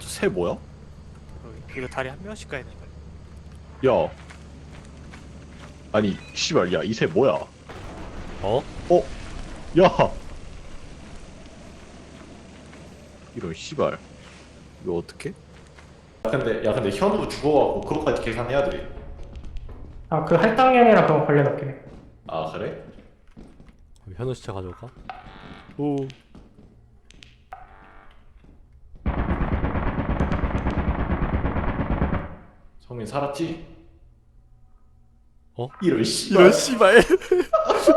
새 뭐야? 어, 이거 다리 한 명씩 가야 되는 거야. 야. 아니, 씨발, 야, 이 새 뭐야? 어? 어? 야! 이런 씨발. 이거 어떡해? 야, 근데, 야, 근데 현우 죽어갖고 그것까지 계산해야 돼. 아 그 할당량이랑 그거 해. 아, 그래? 현우 시체 가져올까? 오. 성민 살았지? 어? 이런 씨발. 이런 씨발.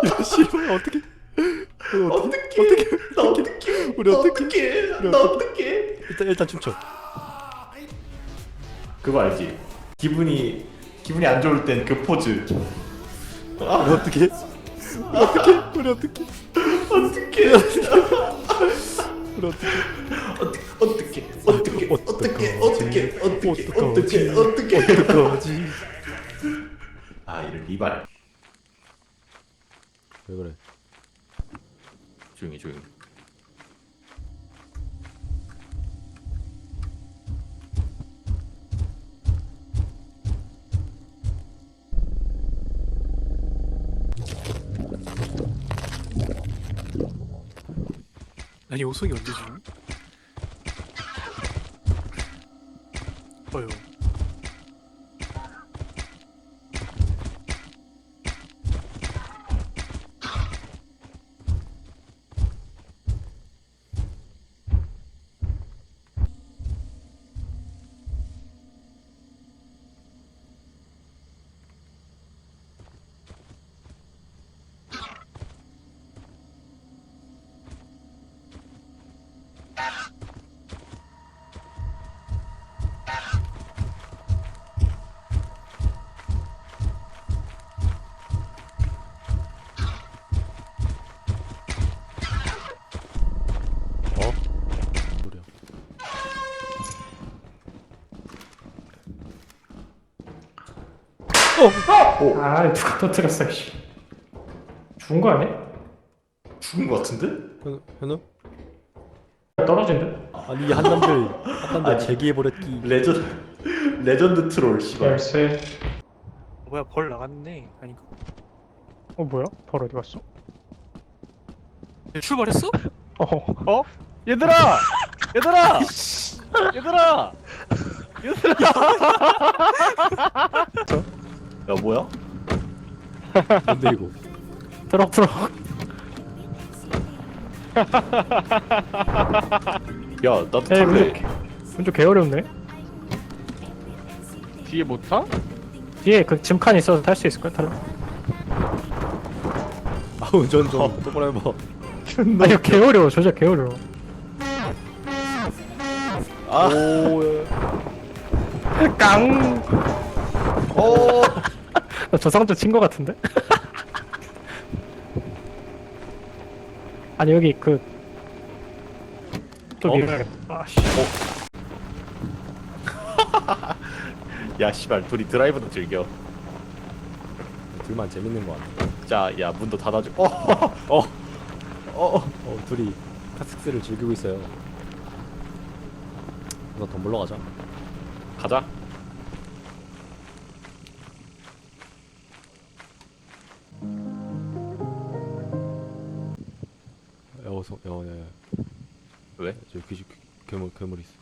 이런 씨발 어떻게? 어떡해. 어떡해. 나 어떡해. 우리. 우리 나. 어떡해. 일단 일단 춤춰. 그거 알지? 기분이, 기분이 안 좋을 땐 그 포즈. 아, 어떻게? 어떻게? 우리 어떻게? 어떡해. 우리 어떻게? 어떻게 어떻게 어떻게 어떻게 어떻게 어떻게 어떡하지? 아 이런 리발 왜 그래? 조용히 조용히 아니 오성이 언제 죽음? Boom. 아 누가 터뜨렸어 씨. 죽은 거 아니야? 죽은 거 같은데? 현우? 현우? 떨어진다. 아니 이 한남들 한남들 아니. 제기해 버렸기. 레전드 레전드 트롤 씨발. 열쇠. 어, 뭐야 벌 나갔네. 아닌가? 어 뭐야? 벌 어디 갔어? 얘 출발했어? 어. 얘들아! 얘들아! 얘들아! 야 뭐야? 뭔데 이거? 트럭 트럭. 야 나도 에이 탈래. 문좀 개어렵네. 뒤에 못 타? 뒤에 그 짐칸 있어서 탈 수 있을 거야 탈라. 아 운전 좀 똑바로 해봐. 아 이거 개어려워 조작 개 어려워. 아. 오. 깡. 오. 나 저상자 친거 같은데? 아니 여기 그. 또 어? 밀어야겠다. 아씨. 야 씨발 둘이 드라이브도 즐겨. 둘만 재밌는 거 같아. 자, 야 문도 닫아줘. 어. 어. 어. 어 둘이 카스크를 즐기고 있어요. 돈 벌러 가자. 가자. 야 어서 야야야. 왜? 저 귀신 귀- 괴물 괴물 있어.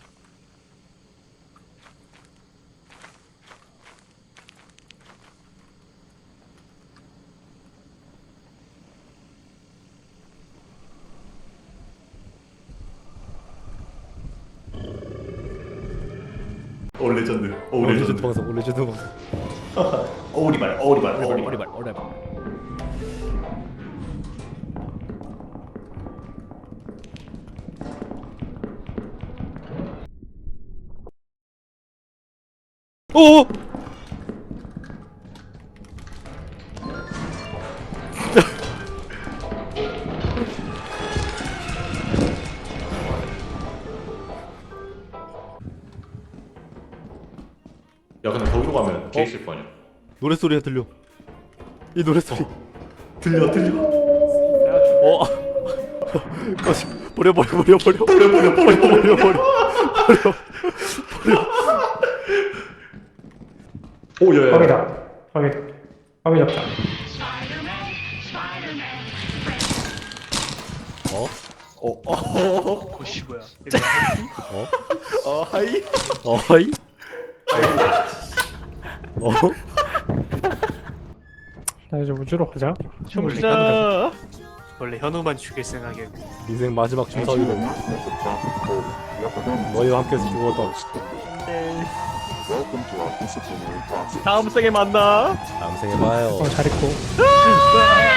오 레전드. 오오 레전드 레전드. 방송 오 레전드 방송. 오리발. 오리발. 오리발. 오리발 오리발. 오! 야 근데 거기로 가면 개 있을 거 아니야. 노래 소리가 들려. 이 노래 소리. 들려 들려. 어. 꺼지. 버려 버려 버려 버려. 버려 버려 버려 버려 버려 버려. 오 야야 거기다. 거기다. 거기 잡자. 오씨 뭐야 어 하이 어이? 어? 나 이제 우주로 가자. 춤추자. 원래 현우만 죽일 생각이었고 인생 마지막 춤사위로 너희와 함께해서 죽 었다 다음 생에 만나. 다음 생에 봐요 어, 잘 있고.